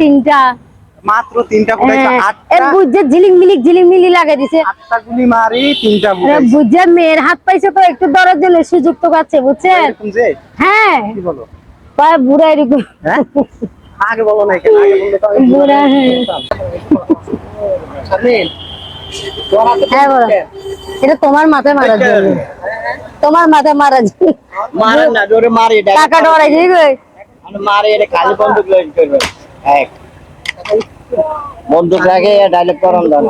তিনটা। মাত্র তিনটা ফুটাইছে হ্যাঁ, এ বুঝে ঝিলিং মিলিক ঝিলিং মিলি লাগাই দিছে। আটটা গুলি মারি তিনটা ফুটাইছে। বুঝে মেয়ের হাত পাইছে তো একটু দরার জন্য সুযোগ তো পাচ্ছে বুঝছেন? হ্যাঁ। কি বলো? কয় বুড়া এরকম হ্যাঁ? আগে বলো না কেন আগে বললে তো আমি বুড়া হ্যাঁ। হাতে হ্যাঁ? এটা তোমার মাথায় মারার জন্য। তোমার মাথায় মারার জন্য। মারেন না জোরে মারি টাকা ডরাই মারে এটা এক। বন্দুক লাগে ডাইরেক্ট করন দাও।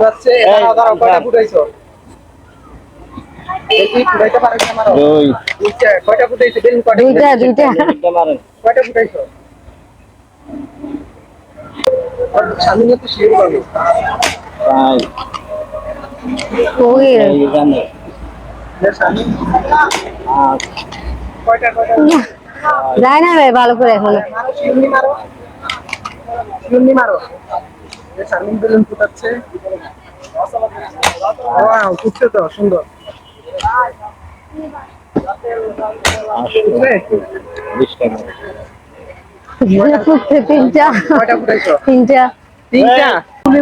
দুই। দুইটা, কয়টা ফুটাইছো? দুইটা দুইটা দুইটা। মারেন কয়টা ফুটাইছো? আর তো শিওর পাবে। তাই ওই। জানে। কয়টা, কয়টা? যায় না ভাই ভালো করে এখন। শিউলি মারো। শারমিন বেলুন ফুটাচ্ছে। Wow, ফুটছে তো, সুন্দর। তিনটা। তিনটা। তিনটা?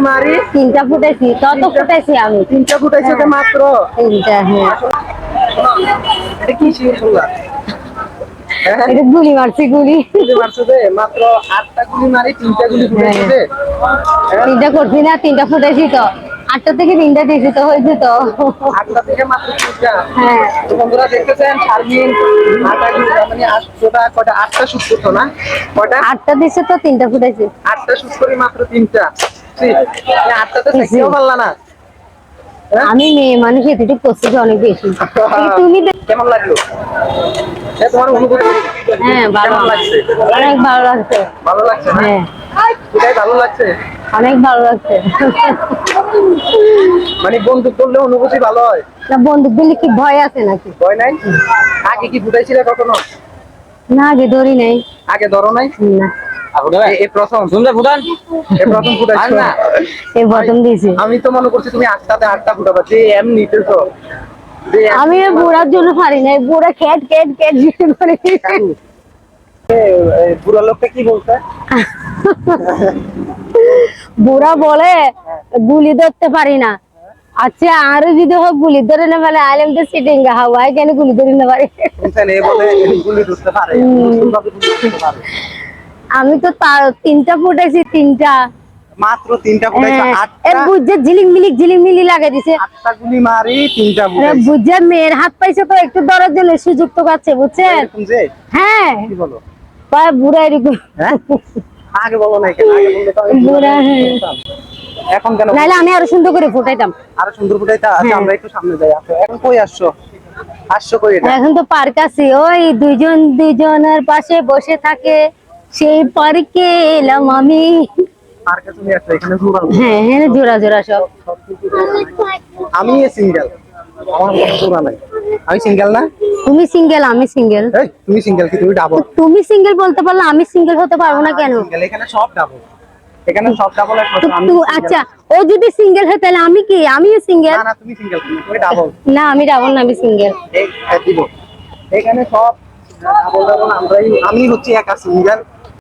মারি। তিনটা ফুটাইছি তত ফুটাইছি আমি। তিনটা ফুটাইছো মাত্র? তিনটা হ্যাঁ। কি এটা গুলি মারছি গুলি। গুলি মারছো যে মাত্র আটটা গুলি মারি তিনটা গুলি ফুটাইছো যে। হ্যাঁ? তিনটা করছি না তিনটা ফুটাইছি তো। আটটা থেকে তিনটা দিয়েছি তো হয়েছে তো। আটটা থেকে মাত্র তিনটা। হ্যাঁ। তো বন্ধুরা দেখতেছেন শারমিন আটটা গুলি মানে আটটা কয়টা আটটা শুট করতো না? কয়টা? আটটা দিছে তো তিনটা ফুটাইছি আটটা শুট করি মাত্র তিনটা। ঠিক। এই আটটাতে থাকতেও পারলা না। হ্যাঁ? আমি মেয়ে মানুষ এতটুকু প্রস্তুতি অনেক বেশি। তুমি কেমন লাগল? তোমার অনুভূতি হ্যাঁ ভালো। লাগছে? অনেক ভালো লাগছে। ভালো লাগছে না? হ্যাঁ। ভালো লাগছে? অনেক ভালো লাগছে। মানে বন্দুক করলে অনুভূতি ভালো হয়? না বন্দুক দিলে কি ভয় আছে নাকি? ভয় নাই? আগে কি ফুটাইছিলে কখনো? না আগে ধরি নাই। আগে ধরো নাই? না। আমি তো মনে করছি তুমি আটটাতে আটটা ফুটাবা যে এম নিতেছো। যে এম আমি বুড়ার জন্য পারি না বুড়া খেট খেট খেট করে। এ লোকটা কি বলছে? বুড়া বলে গুলি ধরতে পারি না। আচ্ছা আরও যদি হোক গুলি ধরে না ফেলে আইলেম তো সিটিং হাওয়ায় কেন গুলি ধরে না পারি? বলে গুলি ধরতে পারে। আমি তো তিনটা ফুটাইছি তিনটা। মাত্র তিনটা ফুটাইছো আটটা বুঝে ঝিলিং মিলিক ঝিলিং মিলি লাগাই দিছে। আটটা গুলি মারি তিনটা আরে বুঝে মেয়ের হাত পাইছে তো একটু ধরার জন্য সুযোগ তো পাচ্ছে বুঝছেন হ্যাঁ। কি বলো? কয় বুড়া এরকম। আগে বলো না কেন? আগে বললে তো আমি বুড়া এখন কেন? নাইলে আমি আরও সুন্দর করে ফুটাইতাম। আরও সুন্দর আচ্ছা হ্যাঁ। আমরা একটু সামনে যাই এখন কই আসছো? আসছো কই এখন তো পার্ক আছে। ওই দুইজন দুইজনের পাশে বসে থাকে। সেই পার্কে এলাম আমি হ্যাঁ হ্যাঁ জোড়া জোড়া সব। আমি সিঙ্গেল। আমি সিঙ্গেল না? তুমি সিঙ্গেল আমি সিঙ্গেল। তুমি সিঙ্গেল কি তুমি ডাবল তুমি সিঙ্গেল বলতে পারলে আমি সিঙ্গেল হতে পারব না কেন? এখানে সব ডাবল এখানে সব ডাবল আমি আচ্ছা ও যদি সিঙ্গেল হয় তাহলে আমি কি? আমিও সিঙ্গেল? না না তুমি সিঙ্গেল তুমি ডাবল না আমি ডাবল না আমি সিঙ্গেল। এখানে সব ডাবল ডাবল আমরাই আমি হচ্ছি একা সিঙ্গেল।